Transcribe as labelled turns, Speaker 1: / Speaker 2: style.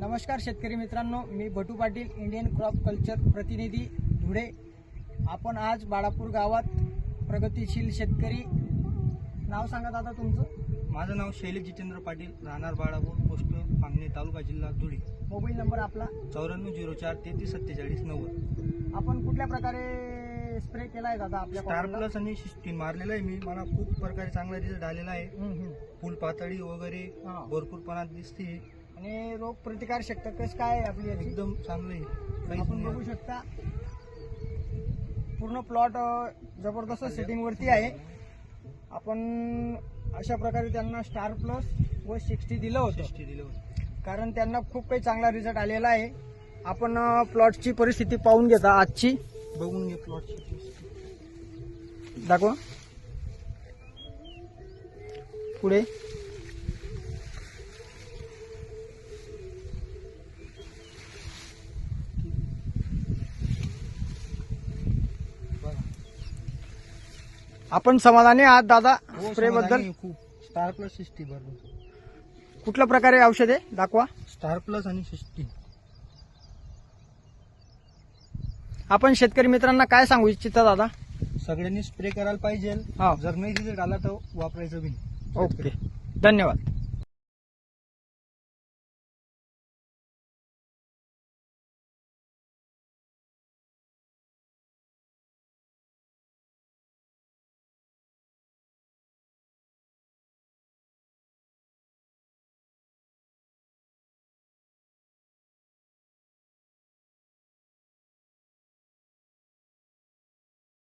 Speaker 1: नमस्कार शेतकरी मित्रांनो मी Bhatu Patil Indian crop culture प्रतिनिधी धुळे. आपण आज बाळापूर गावात प्रगतिशील शेतकरी. नाव सांगा दादा तुमचं?
Speaker 2: माझं नाव शैलेश जितेंद्र पाटील राहणार बाळापूर पोस्ट पांगणे तालुका जिल्हा धुळे.
Speaker 1: मोबाईल नंबर आपला?
Speaker 2: चौऱ्याण्णव झिरो चार तेहतीस सत्तेचाळीस नव्वद.
Speaker 1: आपण कुठल्या प्रकारे स्प्रे केलाय दादा आपल्या
Speaker 2: स्टार? प्लस आणि सिस्टीन मारलेलं आहे मी. मला खूप प्रकारे चांगला रिझल्ट आलेला आहे. फुल पातळी वगैरे. भरपूर प्रमाणात दिसते.
Speaker 1: आणि रोग प्रतिकार शक्ती कसं काय आहे आपली याची?
Speaker 2: एकदम चांगलं
Speaker 1: आपण बघू. शकता. पूर्ण प्लॉट जबरदस्त सेटिंग वरती आहे. आपण अशा प्रकारे त्यांना स्टार प्लस व सिक्स्टी दिलं होतं.
Speaker 2: सिस्टी दिलं होतं.
Speaker 1: कारण त्यांना खूप काही चांगला रिझल्ट आलेला आहे. आपण प्लॉटची परिस्थिती पाहून घेता आजची.
Speaker 2: बघून घे प्लॉटची
Speaker 1: दाखवा. पुढे. आपण समाधानी आहात दादा?
Speaker 2: हो,
Speaker 1: स्प्रे बद्दल?
Speaker 2: आहे खूप. स्टार प्लस सिस्टी बरोबर
Speaker 1: कुठल्या प्रकारे औषधे? दाखवा.
Speaker 2: स्टार प्लस आणि सिस्टी.
Speaker 1: आपण शेतकरी मित्रांना काय सांगू इच्छिता दादा?
Speaker 2: सगळ्यांनी स्प्रे करायला पाहिजे.
Speaker 1: हा.
Speaker 2: जर नाही रिझल्ट आला तर वापरायचं बी
Speaker 1: ओके. धन्यवाद.